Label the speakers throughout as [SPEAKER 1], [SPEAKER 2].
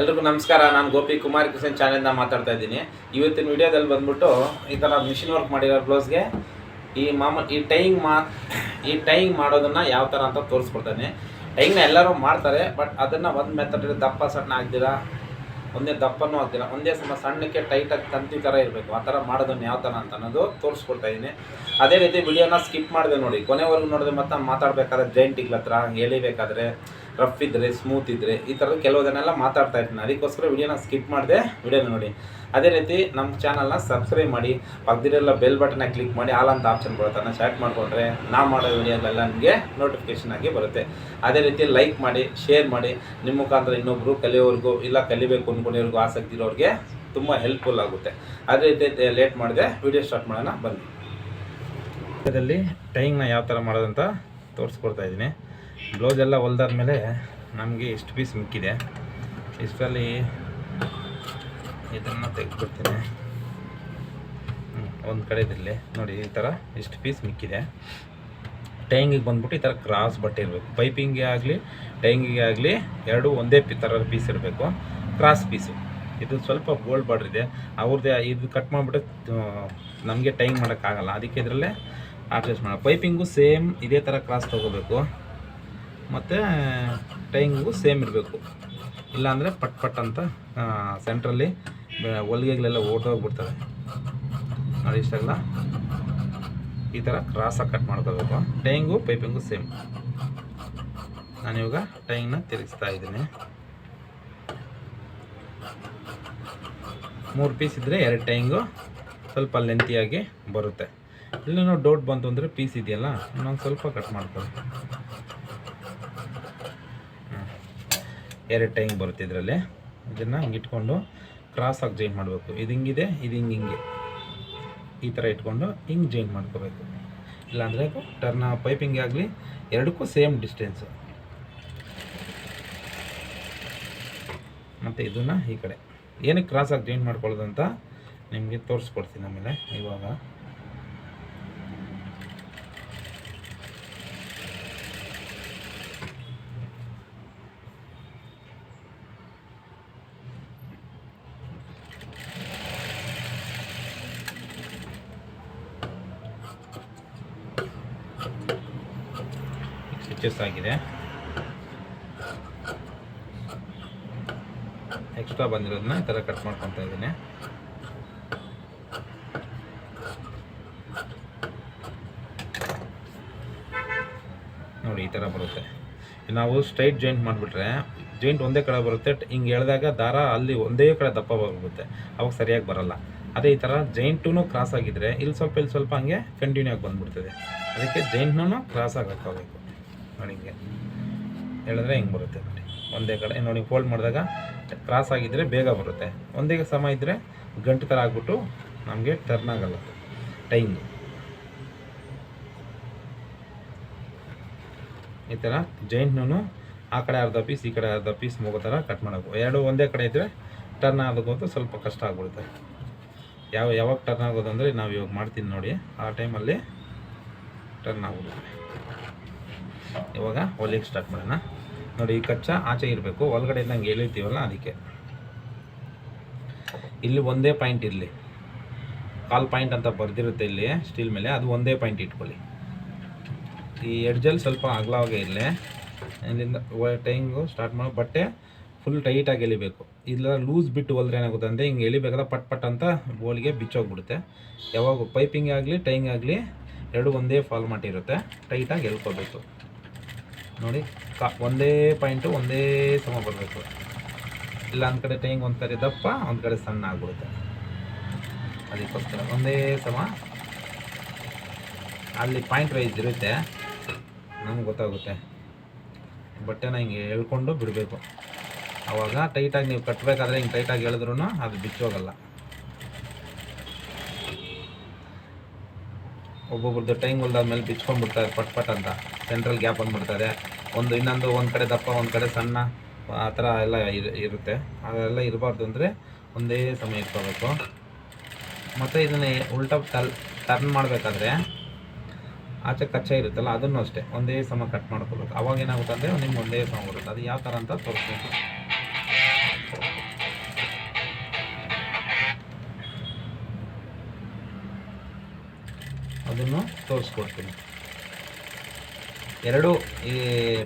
[SPEAKER 1] ಎಲ್ರಿಗೂ ನಮಸ್ಕಾರ. ನಾನು ಗೋಪಿ ಕುಮಾರ್ ಕಿಶನ್ ಚಾನೆಲ್ನ ಮಾತಾಡ್ತಾ ಇದ್ದೀನಿ. ಇವತ್ತಿನ ವಿಡಿಯೋದಲ್ಲಿ ಬಂದ್ಬಿಟ್ಟು ಈ ಥರ ಮಿಷಿನ್ ವರ್ಕ್ ಮಾಡಿರೋ ಬ್ಲೌಸ್ಗೆ ಈ ಮಾಮ, ಈ ಟೈಯಿಂಗ್ ಮಾ, ಈ ಟೈಯಿಂಗ್ ಮಾಡೋದನ್ನು ಯಾವ ಥರ ಅಂತ ತೋರಿಸ್ಕೊಡ್ತಾನೆ. ಟೈಂಗ್ನ ಎಲ್ಲರೂ ಮಾಡ್ತಾರೆ ಬಟ್ ಅದನ್ನು ಒಂದು ಮೆಥಡ್ ದಪ್ಪ ಸಣ್ಣ ಆಗ್ದಿರಾ? ಒಂದೇ ದಪ್ಪನೂ ಆಗ್ದಿಲ್ಲ ಒಂದೇ ಸಮ ಸಣ್ಣಕ್ಕೆ ಟೈಟಾಗಿ ತಂತಿ ಥರ ಇರಬೇಕು. ಆ ಥರ ಮಾಡೋದನ್ನು ಯಾವ ಥರ ಅಂತ ಅನ್ನೋದು ತೋರಿಸ್ಕೊಡ್ತಾ ಇದ್ದೀನಿ. ಅದೇ ರೀತಿ ವಿಡಿಯೋನ ಸ್ಕಿಪ್ ಮಾಡಿದೆ ನೋಡಿ. ಕೊನೆವರೆಗೂ ನೋಡಿದ್ರೆ ಮತ್ತೆ ಮಾತಾಡಬೇಕಾದ್ರೆ ಜೈಂಟಿಗಳ ಹತ್ರ ಎಳಿಬೇಕಾದ್ರೆ ರಫ್ ಇದ್ದರೆ ಸ್ಮೂತ್ ಇದ್ದರೆ ಈ ಥರದ ಕೆಲವುದನ್ನೆಲ್ಲ ಮಾತಾಡ್ತಾ ಇರ್ತೀನಿ. ಅದಕ್ಕೋಸ್ಕರ ವಿಡಿಯೋನ ಸ್ಕಿಪ್ ಮಾಡಿದೆ ವಿಡಿಯೋನ ನೋಡಿ. ಅದೇ ರೀತಿ ನಮ್ಮ ಚಾನಲ್ನ ಸಬ್ಸ್ಕ್ರೈಬ್ ಮಾಡಿ ಪಕ್ಕದಿರೆಲ್ಲ ಬೆಲ್ ಬಟನ್ನ ಕ್ಲಿಕ್ ಮಾಡಿ, ಆಲ್ ಅಂತ ಆಪ್ಷನ್ ಬರುತ್ತೆ. ಅದನ್ನು ಸೆಲೆಕ್ಟ್ ಮಾಡಿಕೊಂಡ್ರೆ ನಾ ಮಾಡೋ ವಿಡಿಯೋಗಳೆಲ್ಲ ನಿಮಗೆ ನೋಟಿಫಿಕೇಷನ್ ಆಗಿ ಬರುತ್ತೆ. ಅದೇ ರೀತಿ ಲೈಕ್ ಮಾಡಿ ಶೇರ್ ಮಾಡಿ ನಿಮ್ಮ ಮುಖಾಂತರ ಇನ್ನೊಬ್ಬರು ಕಲಿಯೋರ್ಗೂ ಇಲ್ಲ ಕಲಿಬೇಕು ಅಂದ್ಕೊಂಡಿರೋರ್ಗೂ ಆಸಕ್ತಿ ಇರೋರಿಗೆ ತುಂಬ ಹೆಲ್ಪ್ಫುಲ್ ಆಗುತ್ತೆ. ಅದೇ ರೀತಿ ಲೇಟ್ ಮಾಡಿದೆ, ವಿಡಿಯೋ ಸ್ಟಾರ್ಟ್ ಮಾಡೋಣ, ಬನ್ನಿ. ಇದರಲ್ಲಿ ಟೈಂಗ್ನ ಯಾವ ಥರ ಮಾಡೋದಂತ ತೋರಿಸ್ಕೊಡ್ತಾ ಇದ್ದೀನಿ. ಬ್ಲೌಸ್ ಎಲ್ಲ ಹೊಲ್ದಾದ್ಮೇಲೆ ನಮಗೆ ಇಷ್ಟು ಪೀಸ್ ಮಿಕ್ಕಿದೆ. ಇಷ್ಟರಲ್ಲಿ ಇದನ್ನು ತೆಗೆದುಕೊಡ್ತೀನಿ ಒಂದು ಕಡೆ ಇದಿರಲಿ ನೋಡಿ, ಈ ಥರ ಇಷ್ಟು ಪೀಸ್ ಮಿಕ್ಕಿದೆ. ಟೈಂಗಿಗೆ ಬಂದ್ಬಿಟ್ಟು ಈ ಥರ ಕ್ರಾಸ್ ಬಟ್ಟೆ ಇರಬೇಕು. ಪೈಪಿಂಗ್ಗೆ ಆಗಲಿ ಟೈಂಗಿಗೆ ಆಗಲಿ ಎರಡು ಒಂದೇ ಪಿ ಥರದ ಪೀಸ್ ಇರಬೇಕು. ಕ್ರಾಸ್ ಪೀಸು ಇದು ಸ್ವಲ್ಪ ಗೋಲ್ಡ್ ಬಾರ್ಡ್ರ್ ಇದೆ. ಅವ್ರದ್ದೇ ಇದು ಕಟ್ ಮಾಡಿಬಿಟ್ಟು ನಮಗೆ ಟೈಂಗ್ ಮಾಡೋಕ್ಕಾಗಲ್ಲ. ಅದಕ್ಕೆ ಇದರಲ್ಲೇ ಅಡ್ಜಸ್ಟ್ ಮಾಡ. ಪೈಪಿಂಗು ಸೇಮ್ ಇದೇ ಥರ ಕ್ರಾಸ್ ತೊಗೋಬೇಕು. ಮತ್ತು ಟೈಂಗು ಸೇಮ್ ಇರಬೇಕು. ಇಲ್ಲಾಂದರೆ ಪಟ್ ಪಟ್ ಅಂತ ಸೆಂಟ್ರಲ್ಲಿ ಹೊಲಿಗೆಗಳೆಲ್ಲ ಓಟೋಗ್ಬಿಡ್ತವೆ ನೋಡಿ ಇಷ್ಟೆಲ್ಲ ಈ ಥರ ಕ್ರಾಸಾಗಿ ಕಟ್ ಮಾಡ್ಕೋಬೇಕು. ಟೈಂಗು, ಪೈಪಿಂಗು ಸೇಮ್. ನಾನಿವಾಗ ಟೈಂಗ್ನ ತಿರುಗಿಸ್ತಾ ಇದ್ದೀನಿ. ಮೂರು ಪೀಸ್ ಇದ್ದರೆ ಎರಡು ಟೈಂಗು. ಸ್ವಲ್ಪ ಲೆಂತಿಯಾಗಿ ಬರುತ್ತೆ. ಇಲ್ಲೇನೋ ಡೌಟ್ ಬಂತು ಅಂದರೆ ಪೀಸ್ ಇದೆಯಲ್ಲ? ಇನ್ನೊಂದು ಸ್ವಲ್ಪ ಕಟ್ ಮಾಡ್ತಾರೆ ಹ್ಮ್. ಎರಡು ಟೈಮ್ ಬರುತ್ತೆ ಇದರಲ್ಲಿ. ಇದನ್ನು ಹಿಂಗೆ ಇಟ್ಕೊಂಡು ಕ್ರಾಸಾಗಿ ಜೈನ್ ಮಾಡಬೇಕು. ಇದು ಹಿಂಗಿದೆ, ಇದು ಹಿಂಗೆ ಹಿಂಗೆ. ಈ ಥರ ಇಟ್ಕೊಂಡು ಹಿಂಗೆ ಜೈನ್ ಮಾಡ್ಕೋಬೇಕು. ಇಲ್ಲಾಂದರೆ ಟರ್ನ ಪೈಪಿಂಗ್ ಆಗಲಿ ಎರಡಕ್ಕೂ ಸೇಮ್ ಡಿಸ್ಟೆನ್ಸು ಮತ್ತು ಇದನ್ನು ಈ ಕಡೆ. ಏನಕ್ಕೆ ಕ್ರಾಸಾಗಿ ಜೈನ್ ಮಾಡ್ಕೊಳ್ಳೋದಂತ ನಿಮಗೆ ತೋರಿಸ್ಕೊಡ್ತೀನಿ ಆಮೇಲೆ ಇವಾಗ. ಸ್ಟಿಚಸ್ ಆಗಿದೆ ಎಕ್ಸ್ಟ್ರಾ ಬಂದಿರೋದನ್ನ ಈ ಥರ ಕಟ್ ಮಾಡ್ಕೊತಾ ಇದ್ದೀನಿ. ನೋಡಿ, ಈ ಥರ ಬರುತ್ತೆ. ನಾವು ಸ್ಟ್ರೈಟ್ ಜಾಯಿಂಟ್ ಮಾಡಿಬಿಟ್ರೆ ಜಾಯಿಂಟ್ ಒಂದೇ ಕಡೆ ಬರುತ್ತೆ, ಹಿಂಗೆ ಎಳೆದಾಗ ದಾರ ಅಲ್ಲಿ ಒಂದೇ ಕಡೆ ದಪ್ಪ ಬರುತ್ತೆ ಅವಾಗ ಸರಿಯಾಗಿ ಬರಲ್ಲ. ಅದೇ ಈ ಥರ ಜೈಂಟೂ ಕ್ರಾಸ್ ಆಗಿದ್ರೆ, ಇಲ್ಲಿ ಸ್ವಲ್ಪ ಇಲ್ಲಿ ಸ್ವಲ್ಪ ಹಂಗೆ ಕಂಟಿನ್ಯೂ ಆಗಿ ಬಂದ್ಬಿಡ್ತದೆ. ಅದಕ್ಕೆ ಜೈಂಟ್ನೂ ಕ್ರಾಸ್ ಆಗಿ ಹಿಂಗೆ ಹೇಳಿದ್ರೆ ಹಿಂಗೆ ಬರುತ್ತೆ ನೋಡಿ ಒಂದೇ ಕಡೆ ನೋಡಿ ಫೋಲ್ಡ್ ಮಾಡಿದಾಗ ಕ್ರಾಸ್ ಆಗಿದ್ದರೆ ಬೇಗ ಬರುತ್ತೆ. ಒಂದೇ ಸಮ ಇದ್ದರೆ ಗಂಟು ಥರ ಆಗ್ಬಿಟ್ಟು ನಮಗೆ ಟರ್ನ್ ಆಗಲ್ಲ ಟೈಮು ಈ ಥರ ಜೈಂಟ್ನೂ ಆ ಕಡೆ ಅರ್ಧ ಪೀಸ್ ಈ ಕಡೆ ಅರ್ಧ ಪೀಸ್ ಮುಗೋ ಥರ ಕಟ್ ಮಾಡಬೇಕು. ಎರಡು ಒಂದೇ ಕಡೆ ಇದ್ದರೆ ಟರ್ನ್ ಆಗೋದು ಸ್ವಲ್ಪ ಕಷ್ಟ ಆಗ್ಬಿಡುತ್ತೆ. ಯಾವ, ಯಾವಾಗ ಟರ್ನ್ ಆಗೋದು ಅಂದರೆ ನಾವು ಇವಾಗ ಮಾಡ್ತೀನಿ ನೋಡಿ. ಆ ಟೈಮಲ್ಲಿ ಟರ್ನ್ ಆಗ್ಬಿಡುತ್ತೆ. ಇವಾಗ ಹೊಲಿಗೆ ಸ್ಟಾರ್ಟ್ ಮಾಡೋಣ. ನೋಡಿ, ಈ ಕಚ್ಚಾ ಆಚೆ ಇರಬೇಕು. ಒಳಗಡೆ ನಂಗೆ ಎಳಿತೀವಲ್ಲ ಅದಕ್ಕೆ. ಇಲ್ಲಿ ಒಂದೇ ಪಾಯಿಂಟ್ ಇರಲಿ. ಕಾಲ್ ಪಾಯಿಂಟ್ ಅಂತ ಬರೆದಿರುತ್ತೆ ಇಲ್ಲಿ ಸ್ಟೀಲ್ ಮೇಲೆ. ಅದು ಒಂದೇ ಪಾಯಿಂಟ್ ಇಟ್ಕೊಳ್ಳಿ. ಈ ಎಡ್ಜಲ್ಲಿ ಸ್ವಲ್ಪ ಅಗಲವಾಗೇ ಇರಲಿ. ಇಲ್ಲಿಂದ ಟೈಂಗು ಸ್ಟಾರ್ಟ್ ಮಾಡೋ. ಬಟ್ಟೆ ಫುಲ್ ಟೈಟಾಗಿ ಎಳಿಬೇಕು. ಇಲ್ಲ ಲೂಸ್ ಬಿಟ್ಟು ಹೋದ್ರೆ ಏನಾಗುತ್ತೆ ಅಂದರೆ ಹಿಂಗೆ ಎಳಿಬೇಕಾದ್ರೆ ಪಟ್ ಪಟ್ ಅಂತ ಬೋಲಿಗೆ ಬಿಚ್ಚೋಗ್ಬಿಡುತ್ತೆ. ಯಾವಾಗ ಪೈಪಿಂಗ್ ಆಗಲಿ ಟೈಂಗ್ ಆಗಲಿ, ಎರಡು ಒಂದೇ ಫಾಲ್ ಇರುತ್ತೆ. ಟೈಟಾಗಿ ಎಳ್ಕೋಬೇಕು. ನೋಡಿ, ಕಾ, ಒಂದೇ ಪಾಯಿಂಟು, ಒಂದೇ ಸಮ ಬರಬೇಕು. ಇಲ್ಲ, ಒಂದು ಕಡೆ ಟೈಂಗ್ ಒಂದು ಕಡೆ ದಪ್ಪ, ಒಂದು ಕಡೆ ಸಣ್ಣ ಆಗ್ಬಿಡುತ್ತೆ. ಅದಕ್ಕೋಸ್ಕರ ಒಂದೇ ಸಮ. ಅಲ್ಲಿ ಪಾಯಿಂಟ್ ವೈಸ್ ಇರುತ್ತೆ. ನಮ್ಗೆ ಗೊತ್ತಾಗುತ್ತೆ. ಬಟ್ಟೆನ ಹಿಂಗೆ ಎಳ್ಕೊಂಡು ಬಿಡಬೇಕು. ಆವಾಗ ಟೈಟಾಗಿ ನೀವು ಕಟ್ಟಬೇಕಾದ್ರೆ ಹಿಂಗೆ ಟೈಟಾಗಿ ಎಳೆದ್ರೂ ಅದು ಬಿಚ್ಚೋಗಲ್ಲ. ಒಬ್ಬೊಬ್ರದ್ದು ಟೈಮ್ ಹೊಲ್ದಾದ್ಮೇಲೆ ಬಿಚ್ಕೊಂಡ್ಬಿಡ್ತಾರೆ, ಪಟ್ ಪಟ್ ಅಂತ. ಸೆಂಟ್ರಲ್ ಗ್ಯಾಪ್ ಅಂದ್ಬಿಡ್ತಾರೆ ಒಂದು ಇನ್ನೊಂದು ಒಂದು ಕಡೆ ದಪ್ಪ, ಒಂದು ಕಡೆ ಸಣ್ಣ, ಆ ಥರ ಎಲ್ಲ ಇರುತ್ತೆ. ಅದೆಲ್ಲ ಇರಬಾರ್ದು ಅಂದರೆ ಒಂದೇ ಸಮಯ ಇಟ್ಕೋಬೇಕು. ಮತ್ತು ಇದನ್ನು ಉಲ್ಟಾ ತಲ್ ಟರ್ನ್ ಮಾಡಬೇಕಾದ್ರೆ ಆಚೆ ಕಚ್ಚೆ ಇರುತ್ತಲ್ಲ, ಅದನ್ನು ಅಷ್ಟೇ. ಒಂದೇ ಸಮ ಕಟ್ ಮಾಡ್ಕೋಬೇಕು ಅವಾಗ ಏನಾಗುತ್ತೆ ಅಂದರೆ ನಿಮ್ಗೆ ಒಂದೇ ಸಮ ಬರುತ್ತೆ. ಅದು ಯಾವ ಥರ ಅಂತ ತೋರಿಸ್ತೀನಿ ಇದನ್ನು ತೋರಿಸ್ಕೊಡ್ತೀನಿ. ಎರಡು ಈ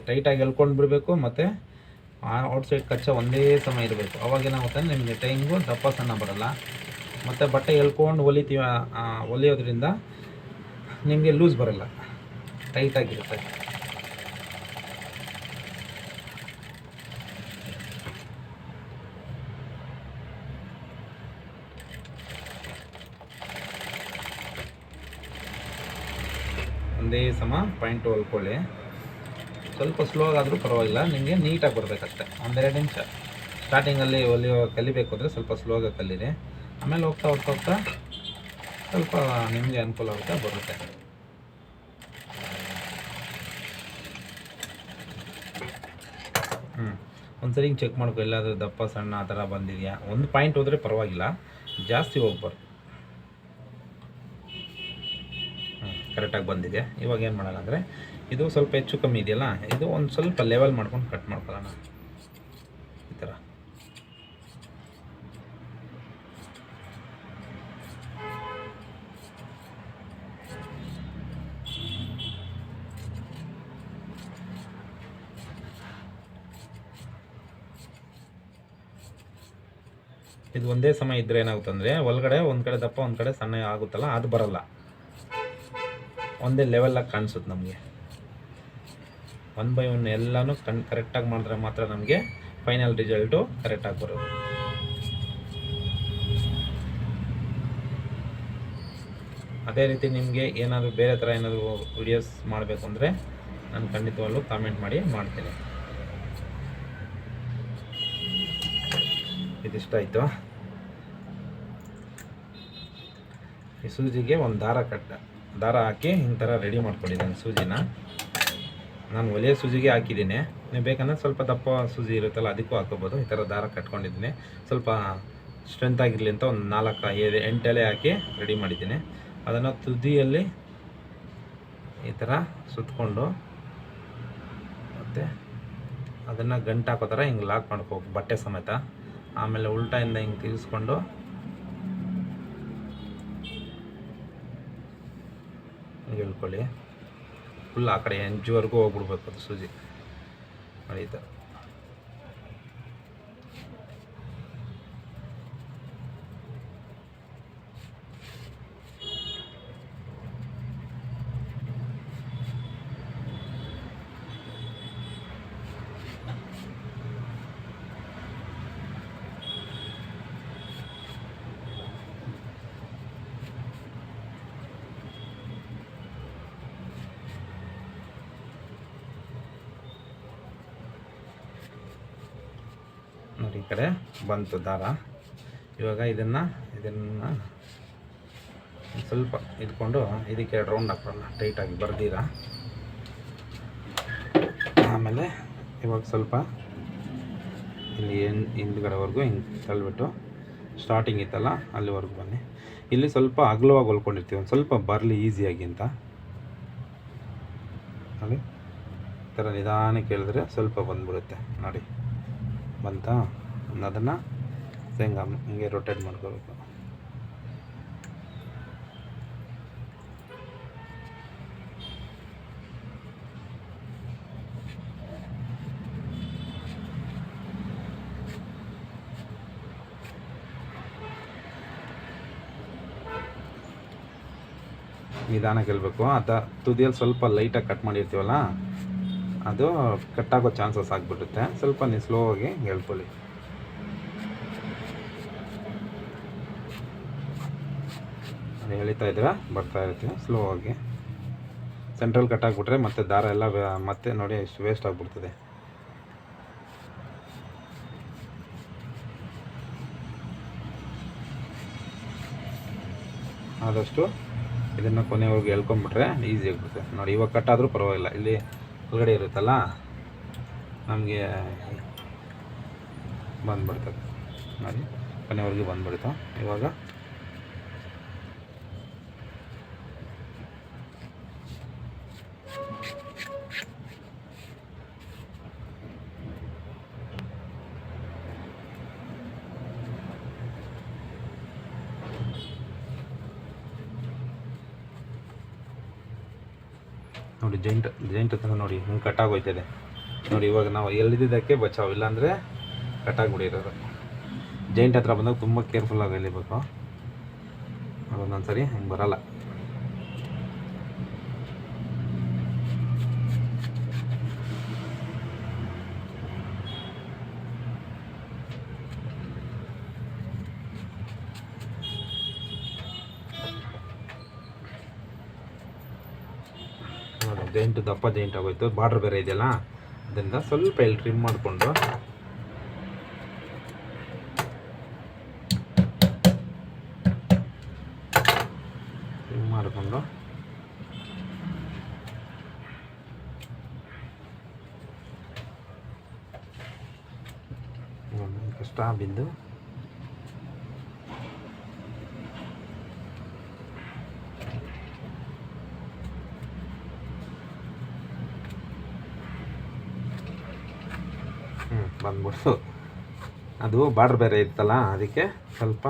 [SPEAKER 1] ಟೈಟಾಗಿ ಎಳ್ಕೊಂಡು ಬಿಡಬೇಕು ಮತ್ತು ಔಟ್ಸೈಡ್ ಕಚ್ಚಾ ಒಂದೇ ಸಮ ಇರಬೇಕು. ಅವಾಗ ಏನಾಗುತ್ತೆ ನಿಮಗೆ ಟೈಮಿಗೂ ದಪ್ಪ ಸಣ್ಣ ಬರಲ್ಲ. ಮತ್ತು ಬಟ್ಟೆ ಎಳ್ಕೊಂಡು ಹೊಲಿತೀವ ಹೊಲಿಯೋದ್ರಿಂದ ನಿಮಗೆ ಲೂಸ್ ಬರಲ್ಲ. ಟೈಟಾಗಿರುತ್ತೆ ಒಂದೇ ಸಮ ಪಾಯಿಂಟ್ ಹೊಲ್ಕೊಳ್ಳಿ ಸ್ವಲ್ಪ ಸ್ಲೋ ಆದರೂ ಪರವಾಗಿಲ್ಲ, ನಿಮಗೆ ನೀಟಾಗಿ ಬರಬೇಕಷ್ಟೆ. ಒಂದೆರಡು ನಿಮಿಷ. ಸ್ಟಾರ್ಟಿಂಗಲ್ಲಿ ಹೊಲಿಯೋ ಕಲಿಬೇಕು ಅಂದರೆ ಸ್ವಲ್ಪ ಆಗಿ ಕಲೀರಿ. ಆಮೇಲೆ ಹೋಗ್ತಾ ಹೋಗ್ತಾ ಹೋಗ್ತಾ ಸ್ವಲ್ಪ ನಿಮಗೆ ಅನುಕೂಲ ಆಗುತ್ತಾ, ಬರುತ್ತೆ. ಹ್ಞೂ ಒಂದ್ಸರಿ ಹಿಂಗೆ ಚೆಕ್ ಮಾಡ್ಕೊ. ಎಲ್ಲಾದರೂ ದಪ್ಪ, ಸಣ್ಣ, ಆ ಥರ ಬಂದಿದೆಯಾ? ಒಂದು ಪಾಯಿಂಟ್ ಹೋದರೆ ಪರವಾಗಿಲ್ಲ. ಜಾಸ್ತಿ ಹೋಗ್ಬಾರ್ದು. ಕರೆಕ್ಟಾಗಿ ಬಂದಿದೆ. ಇವಾಗ ಏನು ಮಾಡೋಣ ಅಂದರೆ, ಇದು ಸ್ವಲ್ಪ ಹೆಚ್ಚು ಕಮ್ಮಿ ಇದೆಯಲ್ಲ, ಇದು ಒಂದು ಸ್ವಲ್ಪ ಲೆವೆಲ್ ಮಾಡ್ಕೊಂಡು ಕಟ್ ಮಾಡ್ಕೊಳ್ಳೋಣ. ಈ ಥರ ಇದು ಒಂದೇ ಸಮ ಇದ್ರೆ ಏನಾಗುತ್ತೆ ಅಂದರೆ, ಒಳಗಡೆ ಒಂದು ಕಡೆ ದಪ್ಪ, ಒಂದು ಕಡೆ ಸಣ್ಣ ಆಗುತ್ತಲ್ಲ, ಅದು ಬರಲ್ಲ. ಒಂದೇ ಲೆವೆಲಾಗಿ ಕಾಣಿಸುತ್ತೆ ನಮಗೆ. ಒನ್ ಬೈ ಒನ್ ಎಲ್ಲನೂ ಕಣ್ ಕರೆಕ್ಟಾಗಿ ಮಾಡಿದ್ರೆ ಮಾತ್ರ ನಮಗೆ ಫೈನಲ್ ರಿಸಲ್ಟು ಕರೆಕ್ಟಾಗಿ ಬರೋದು. ಅದೇ ರೀತಿ ನಿಮಗೆ ಏನಾದರೂ ಬೇರೆ ಥರ ಏನಾದರೂ ವಿಡಿಯೋಸ್ ಮಾಡಬೇಕು ಅಂದರೆ ನಾನು ಖಂಡಿತವಾಗ್ಲೂ ಕಾಮೆಂಟ್ ಮಾಡಿ ಮಾಡ್ತೇನೆ. ಇದಿಷ್ಟ ಆಯಿತು? ಈ ಸೂಜಿಗೆ ಒಂದು ದಾರ ಕಟ್ಟ. ದಾರ ಹಾಕಿ ಹಿಂಗೆ ಥರ ರೆಡಿ ಮಾಡ್ಕೊಂಡಿದ್ದೀನಿ ಸೂಜಿನ. ನಾನು ಒಲೆಯ ಸೂಜಿಗೆ ಹಾಕಿದ್ದೀನಿ. ನೀವು ಬೇಕಂದ್ರೆ ಸ್ವಲ್ಪ ದಪ್ಪ ಸೂಜಿ ಇರುತ್ತಲ್ಲ ಅದಕ್ಕೂ ಹಾಕೋಬೋದು. ಈ ಥರ ದಾರ ಕಟ್ಕೊಂಡಿದ್ದೀನಿ. ಸ್ವಲ್ಪ ಸ್ಟ್ರೆಂತ್ ಆಗಿರಲಿ ಅಂತ ಒಂದು ನಾಲ್ಕು ಐದು ಎಂಟು ಎಲೆ ಹಾಕಿ ರೆಡಿ ಮಾಡಿದ್ದೀನಿ. ಅದನ್ನು ತುದಿಯಲ್ಲಿ ಈ ಥರ ಸುತ್ತಕೊಂಡು ಮತ್ತು ಅದನ್ನು ಗಂಟು ಹಾಕೋ ಥರ ಹಿಂಗೆ ಲಾಕ್ ಮಾಡ್ಕೋಬೇಕು, ಬಟ್ಟೆ ಸಮೇತ. ಆಮೇಲೆ ಉಲ್ಟಾಯಿಂದ ಹಿಂಗೆ ತಿರ್ಗಿಸ್ಕೊಂಡು ಹಿಂಗೆ ಹೇಳ್ಕೊಳ್ಳಿ. ಫುಲ್ ಆ ಕಡೆ ಎಂಜುವರೆಗೂ ಹೋಗ್ಬಿಡ್ಬೇಕು ಅದು ಸೂಜಿ. ಈ ನೋಡಿ ಈ ಕಡೆ ಬಂತು ದಾರ. ಇವಾಗ ಇದನ್ನು ಇದನ್ನು ಸ್ವಲ್ಪ ಇಟ್ಕೊಂಡು ಇದಕ್ಕೆ ಎರಡು ರೌಂಡ್ ಹಾಕೋಣ ಟೈಟಾಗಿ ಬರ್ದಿರ. ಆಮೇಲೆ ಇವಾಗ ಸ್ವಲ್ಪ ಇಲ್ಲಿ ಏನು, ಹಿಂದ್ಗಡೆವರೆಗೂ ಹಿಂಗೆ ತಳ್ಳಿಬಿಟ್ಟು ಸ್ಟಾರ್ಟಿಂಗ್ ಇತ್ತಲ್ಲ, ಅಲ್ಲಿವರೆಗೂ ಬನ್ನಿ. ಇಲ್ಲಿ ಸ್ವಲ್ಪ ಅಗಲವಾಗಿ ಹೊಲ್ಕೊಂಡಿರ್ತೀವಿ. ಒಂದು ಸ್ವಲ್ಪ ಬರಲಿ ಈಸಿಯಾಗಿ ಅಂತ. ನೋಡಿ, ಈ ಥರ ನಿಧಾನಕ್ಕೆ ಹೇಳಿದ್ರೆ ಸ್ವಲ್ಪ ಬಂದ್ಬಿಡುತ್ತೆ. ನೋಡಿ, ಬಂತಾ? ಅದನ್ನು ಶೇಂಗಾ ಹಿಂಗೆ ರೊಟೇಟ್ ಮಾಡ್ಕೋಬೇಕು. ನಿಧಾನ ಕೇಳಬೇಕು. ಅದ ತುದಿಯಲ್ಲಿ ಸ್ವಲ್ಪ ಲೈಟಾಗಿ ಕಟ್ ಮಾಡಿರ್ತೀವಲ್ಲ, ಅದು ಕಟ್ಟಾಗೋ ಚಾನ್ಸಸ್ ಆಗಿಬಿಡುತ್ತೆ. ಸ್ವಲ್ಪ ನೀವು ಸ್ಲೋ ಆಗಿ ಹೇಳ್ಕೊಳ್ಳಿ ಅದು ಎಳಿತಾ ಇದ್ದೀರಾ? ಬರ್ತಾ ಇರ್ತೀನಿ ಸ್ಲೋ ಆಗಿ. ಸೆಂಟ್ರಲ್ ಕಟ್ ಆಗಿಬಿಟ್ರೆ ಮತ್ತೆ ದಾರ ಎಲ್ಲ ಮತ್ತೆ ನೋಡಿ ಇಷ್ಟು ವೇಸ್ಟ್ ಆಗಿಬಿಡ್ತದೆ. ಆದಷ್ಟು ಇದನ್ನು ಕೊನೆವರೆಗೂ ಎಳ್ಕೊಂಬಿಟ್ರೆ ಈಸಿ ಆಗಿಬಿಡುತ್ತೆ. ನೋಡಿ, ಇವಾಗ ಕಟ್ಟಾದರೂ ಪರವಾಗಿಲ್ಲ. ಇಲ್ಲಿ ಒಳಗಡೆ ಇರುತ್ತಲ್ಲ, ನಮಗೆ ಬಂದ್ಬಿಡ್ತದೆ. ನೋಡಿ, ಕೊನೆವರೆಗೂ ಬಂದ್ಬಿಡ್ತು ಇವಾಗ ನೋಡಿ ಜೈಂಟ್ ಜೈಂಟ್ ಹತ್ರ ನೋಡಿ ಹಿಂಗೆ ಕಟ್ಟಾಗೋಯ್ತದೆ ನೋಡಿ ಇವಾಗ ನಾವು ಎಲ್ಲಿದ್ದಕ್ಕೆ ಬಚಾವ್, ಇಲ್ಲಾಂದರೆ ಕಟ್ಟಾಗ್ಬಿಟ್ಟಿರೋದು ಜೈಂಟ್ ಹತ್ರ ಬಂದಾಗ ತುಂಬ ಕೇರ್ಫುಲ್ಲಾಗಿ ಎಳಿಬೇಕು. ಅದೊಂದೊಂದು ಸರಿ ಹಿಂಗೆ ಬರಲ್ಲ. ಜೈಂಟ್ ದಪ್ಪ ಜಾಯಿಂಟ್ ಆಗೋಯ್ತು. ಬಾರ್ಡ್ರ್ ಬೇರೆ ಇದೆಯಲ್ಲ? ಅದರಿಂದ ಸ್ವಲ್ಪ ಇಲ್ಲಿ ಟ್ರಿಮ್ ಮಾಡಿಕೊಂಡು ಟ್ರಿಮ್ ಮಾಡಿಕೊಂಡು. ಕಷ್ಟ ಬಿದ್ದು ಅದು ಬಾರ್ಡ್ರ್ ಬೇರೆ ಇತ್ತಲ್ಲ, ಅದಕ್ಕೆ ಸ್ವಲ್ಪ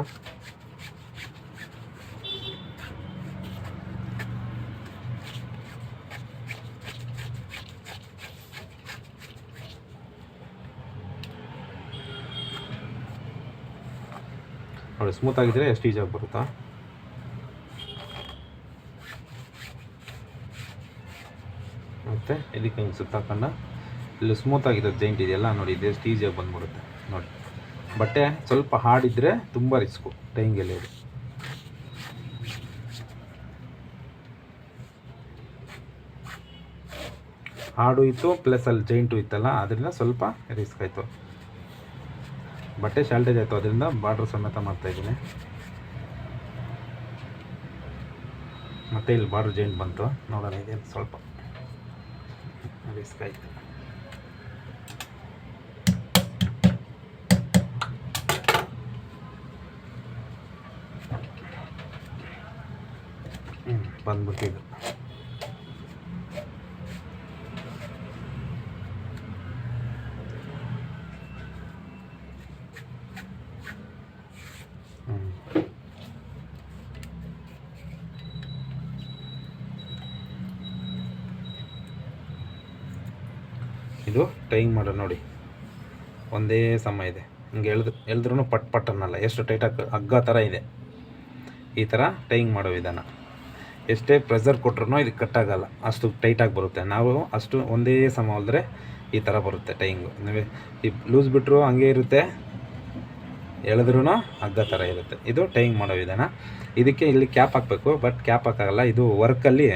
[SPEAKER 1] ನೋಡಿ ಸ್ಮೂತ್ ಆಗಿದ್ರೆ ಎಷ್ಟು ಈಜಾಗಿ ಬರುತ್ತಾ? ಮತ್ತೆ ಇದಕ್ಕೆ ಹಿಂಗೆ ಸುತ್ತಾಕೊಂಡು ಇಲ್ಲಿ ಸ್ಮೂತ್ ಆಗಿರೋದು ಜೈಂಟ್ ಇದೆಯಲ್ಲ, ನೋಡಿ, ಇದೆ ಈಸಿಯಾಗಿ ಬಂದ್ಬಿಡುತ್ತೆ, ನೋಡಿ. ಬಟ್ಟೆ ಸ್ವಲ್ಪ ಹಾಡಿದ್ರೆ ತುಂಬ ರಿಸ್ಕು ಟೈಂಗೆಲ್ಲ ಇದು ಹಾಡು ಇತ್ತು ಪ್ಲಸ್ ಅಲ್ಲಿ ಜೈಂಟು ಇತ್ತಲ್ಲ, ಅದರಿಂದ ಸ್ವಲ್ಪ ರಿಸ್ಕ್ ಆಯಿತು. ಬಟ್ಟೆ ಶಾಲ್ಟೇಜ್ ಆಯಿತು, ಅದರಿಂದ ಬಾರ್ಡ್ರ್ ಸಮೇತ ಮಾಡ್ತಾಯಿದ್ದೀನಿ ಮತ್ತೆ ಇಲ್ಲಿ ಬಾರ್ಡ್ರ್ ಜೈಂಟ್ ಬಂತು, ನೋಡೋಣ, ಇದೆ ಸ್ವಲ್ಪ ರಿಸ್ಕ್ ಆಯಿತು ಹ್ಞೂ ಬಂದ್ಬಿಟ್ಟಿದ್ದು ಇದು ಟೈಂಗ್ ಮಾಡೋ ನೋಡಿ. ಒಂದೇ ಸಮ ಇದೆ. ಹಿಂಗೆ ಎಳ್ದು ಎಳ್ದ್ರೂ ಪಟ್ ಪಟ್ ಅನ್ನಲ್ಲ ಎಷ್ಟು ಟೈಟಾಗಿ ಹಗ್ಗ ಥರ ಇದೆ. ಈ ಥರ ಟೈಂಗ್ ಮಾಡೋ ವಿಧಾನ. ಎಷ್ಟೇ ಪ್ರೆಸರ್ ಕೊಟ್ರೂ ಇದು ಕಟ್ಟಾಗಲ್ಲ ಅಷ್ಟು ಟೈಟಾಗಿ ಬರುತ್ತೆ. ನಾವು ಅಷ್ಟು ಒಂದೇ ಸಮ ಹೋದರೆ ಈ ಥರ ಬರುತ್ತೆ ಟೈಂಗು ಈ ಲೂಸ್ ಬಿಟ್ಟರು ಹಂಗೆ ಇರುತ್ತೆ. ಎಳೆದ್ರೂ ಹಗ್ಗ ಥರ ಇರುತ್ತೆ. ಇದು ಟೈಂಗ್ ಮಾಡೋ ವಿಧಾನ. ಇದಕ್ಕೆ ಇಲ್ಲಿ ಕ್ಯಾಪ್ ಹಾಕಬೇಕು ಬಟ್ ಕ್ಯಾಪ್ ಹಾಕಾಗಲ್ಲ. ಇದು ವರ್ಕಲ್ಲಿ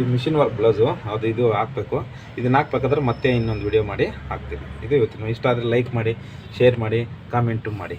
[SPEAKER 1] ಈ ಮಿಷಿನ್ ವರ್ಕ್ ಬ್ಲೌಸು ಅದು ಇದು ಹಾಕಬೇಕು. ಇದನ್ನ ಹಾಕ್ಬೇಕಾದ್ರೆ ಮತ್ತೆ ಇನ್ನೊಂದು ವಿಡಿಯೋ ಮಾಡಿ ಹಾಕ್ತೀನಿ ಇದು ಇವತ್ತಿನ ಇಷ್ಟ ಆದರೆ ಲೈಕ್ ಮಾಡಿ ಶೇರ್ ಮಾಡಿ ಕಾಮೆಂಟು ಮಾಡಿ.